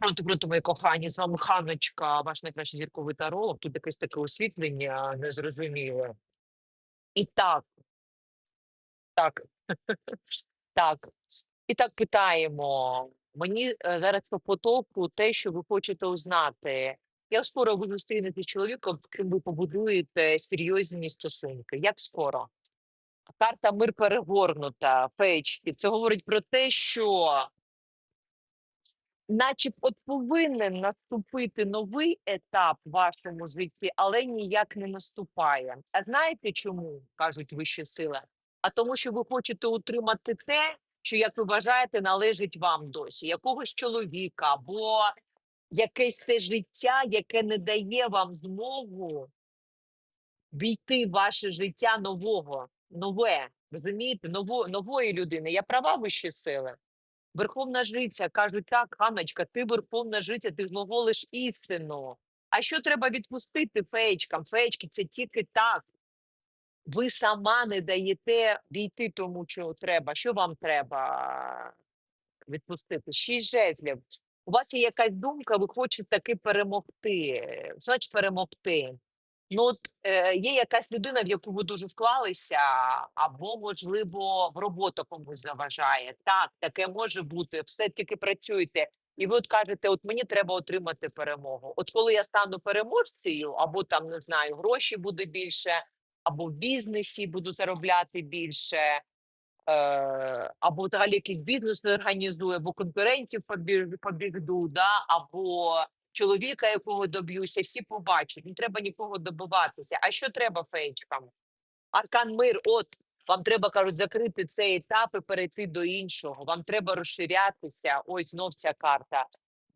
Пронто, пронто, мої кохані, з вами Ханочка, ваш найкращий зірковий таролог. Тут якесь таке освітлення незрозуміле. І так, так, так. І так питаємо. Мені е, зараз по потоку те, що ви хочете узнати. Як скоро ви зустрінете з чоловіком, з ким ви побудуєте серйозні стосунки? Як скоро? Карта мир перегорнута, фейчки. Це говорить про те, що наче от повинен наступити новий етап в вашому житті, але ніяк не наступає. А знаєте чому кажуть вищі сили? А тому, що ви хочете утримати те, що, як ви вважаєте, належить вам досі, якогось чоловіка або якесь те життя, яке не дає вам змогу війти в ваше життя нового, нове, розумієте, ново, нової людини. Я права вищі сили. Верховна жриця кажуть, так, Ханочка, ти верховна жриця, ти глаголиш істину. А що треба відпустити феєчкам? Феєчки це тільки так. Ви сама не даєте війти тому, що треба. Що вам треба відпустити? Шість жезлів. У вас є якась думка, ви хочете таки перемогти. Що Значить перемогти. Ну, от е, є якась людина, в яку ви дуже вклалися, або, можливо, в роботу комусь заважає. Так, таке може бути. Все тільки працюєте. І ви от кажете, от мені треба отримати перемогу. От коли я стану переможцею, або там не знаю, гроші буде більше, або в бізнесі буду заробляти більше, е, або взагалі якийсь бізнес організую, або конкурентів побіж- побіжду, да, або чоловіка, якого доб'юся, всі побачать. Не треба нікого добиватися. А що треба феєчкам? Аркан мир, от вам треба кажуть закрити цей етап і перейти до іншого. Вам треба розширятися. Ось знов ця карта.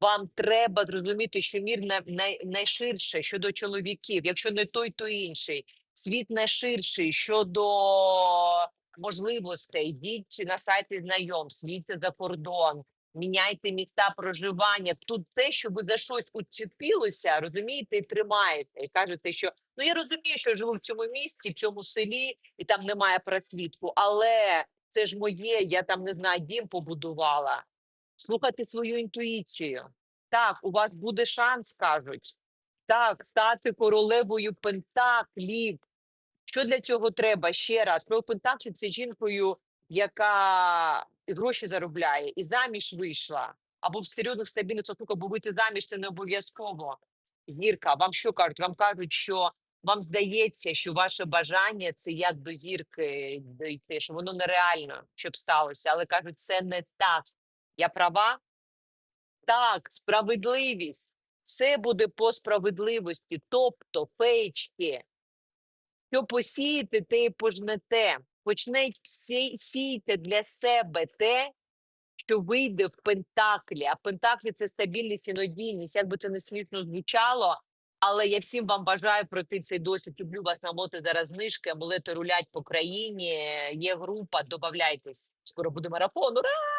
Вам треба зрозуміти, що мір най, най, найширше щодо чоловіків, якщо не той, то інший. Світ найширший щодо можливостей. Йдіть на сайти знайомств, їдьте за кордон, міняйте міста проживання. Тут те, що ви за щось уцепилися, розумієте, і тримаєте, і кажете, що ну я розумію, що я живу в цьому місті, в цьому селі, і там немає просвітку, але це ж моє, я там не знаю, дім побудувала. Слухайте свою інтуїцію. Так, у вас буде шанс, кажуть. Так, стати королевою пентаклів. Що для цього треба ще раз? Про пентаклі це жінкою, яка гроші заробляє, і заміж вийшла, або в серйозних стабільних стосунках, бо вийти заміж це не обов'язково. Зірка, вам що кажуть? Вам кажуть, що вам здається, що ваше бажання це як до зірки дійти, що воно нереально, щоб сталося, але кажуть, це не так. Я права? Так, справедливість. Все буде по справедливості, тобто феєчки. Що посієте, те і пожнете. Почніть сі- сійте для себе те, що вийде в Пентаклі. А Пентаклі це стабільність і надійність. Як би це не смішно звучало, але я всім вам бажаю пройти цей досвід. Люблю вас намоти зараз знижки, амулети рулять по країні. Є група, додавайтесь. Скоро буде марафон. Ура!